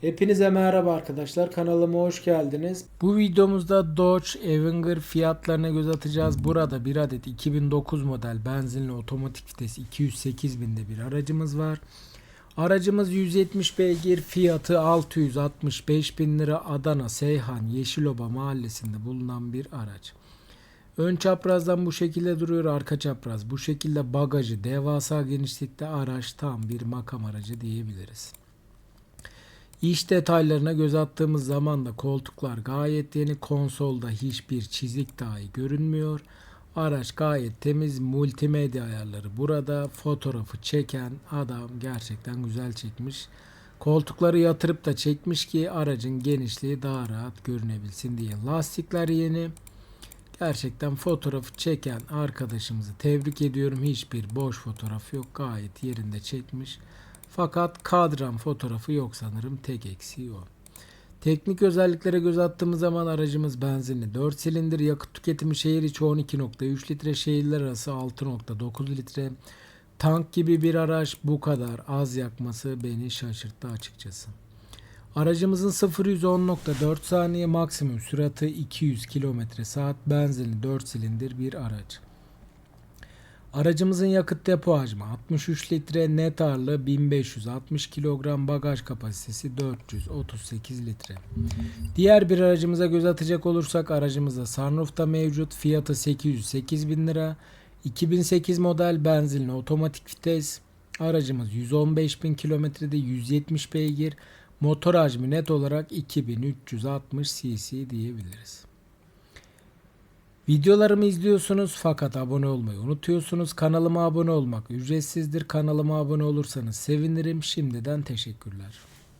Hepinize merhaba arkadaşlar. Kanalıma hoş geldiniz. Bu videomuzda Dodge Avenger fiyatlarına göz atacağız. Burada bir adet 2009 model benzinli otomatik vites 208 binde bir aracımız var. Aracımız 170 beygir fiyatı 665 bin lira Adana Seyhan Yeşiloba mahallesinde bulunan bir araç. Ön çaprazdan bu şekilde duruyor. Arka çapraz bu şekilde bagajı devasa genişlikte araç tam bir makam aracı diyebiliriz. İç detaylarına göz attığımız zaman da koltuklar gayet yeni. Konsolda hiçbir çizik dahi görünmüyor. Araç gayet temiz. Multimedya ayarları burada. Fotoğrafı çeken adam gerçekten güzel çekmiş. Koltukları yatırıp da çekmiş ki aracın genişliği daha rahat görünebilsin diye. Lastikler yeni. Gerçekten fotoğrafı çeken arkadaşımızı tebrik ediyorum. Hiçbir boş fotoğraf yok. Gayet yerinde çekmiş. Fakat kadran fotoğrafı yok sanırım. Tek eksiği o. Teknik özelliklere göz attığımız zaman aracımız benzinli 4 silindir, yakıt tüketimi şehir içi 12.3 litre, şehirler arası 6.9 litre. Tank gibi bir araç bu kadar az yakması beni şaşırttı açıkçası. Aracımızın 0-110.4 saniye maksimum süratı 200 km saat benzinli 4 silindir bir araç. Aracımızın yakıt depo hacmi 63 litre, net ağırlığı 1560 kilogram, bagaj kapasitesi 438 litre. Diğer bir aracımıza göz atacak olursak aracımızda sunroof mevcut. Fiyatı 808 bin lira. 2008 model benzinli otomatik vites. Aracımız 115 bin kilometrede 170 beygir. Motor hacmi net olarak 2360 cc diyebiliriz. Videolarımı izliyorsunuz fakat abone olmayı unutuyorsunuz. Kanalıma abone olmak ücretsizdir. Kanalıma abone olursanız sevinirim. Şimdiden teşekkürler.